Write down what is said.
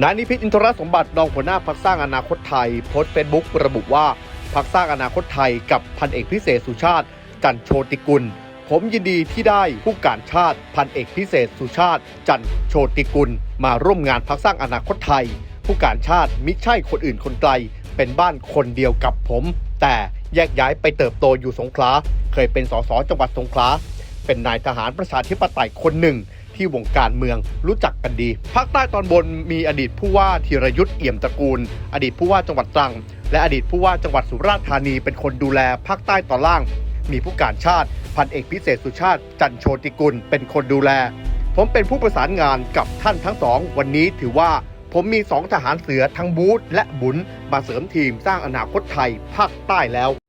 นายนิพิษอินทรสมบัติรองหัวหน้าพักสร้างอนาคตไทยโพสต์เฟซบุ๊กระบุว่าพักสร้างอนาคตไทยกับพันเอกพิเศษสุชาติ จันโชติกุล ผมยินดีที่ได้ผู้การชาติ พันเอกพิเศษสุชาติ จันโชติกุล มาร่วมงานพักสร้างอนาคตไทย ผู้การชาติมิใช่คนอื่นคนไกล เป็นบ้านคนเดียวกับผม แต่แยกย้ายไปเติบโตอยู่สงขลาเคยเป็นสสจังหวัดสงขลาเป็นนายทหารประชาธิปไตยคนหนึ่ง ที่วงการเมืองรู้จักกันดี ภาคใต้ตอนบนมีอดีตผู้ว่าธีรยุทธ์เอี่ยมตระกูล อดีตผู้ว่าจังหวัดตรัง และอดีตผู้ว่าจังหวัดสุราษฎร์ธานีเป็นคนดูแลภาคใต้ตอนล่าง มีผู้การชาติ พันเอกพิเศษสุชาติ จันโชติกุลเป็นคนดูแล ผมเป็นผู้ประสานงานกับท่านทั้งสอง วันนี้ถือว่าผมมีสองทหารเสือทั้งบูธและบุญมาเสริมทีมสร้างอนาคตไทยภาคใต้แล้ว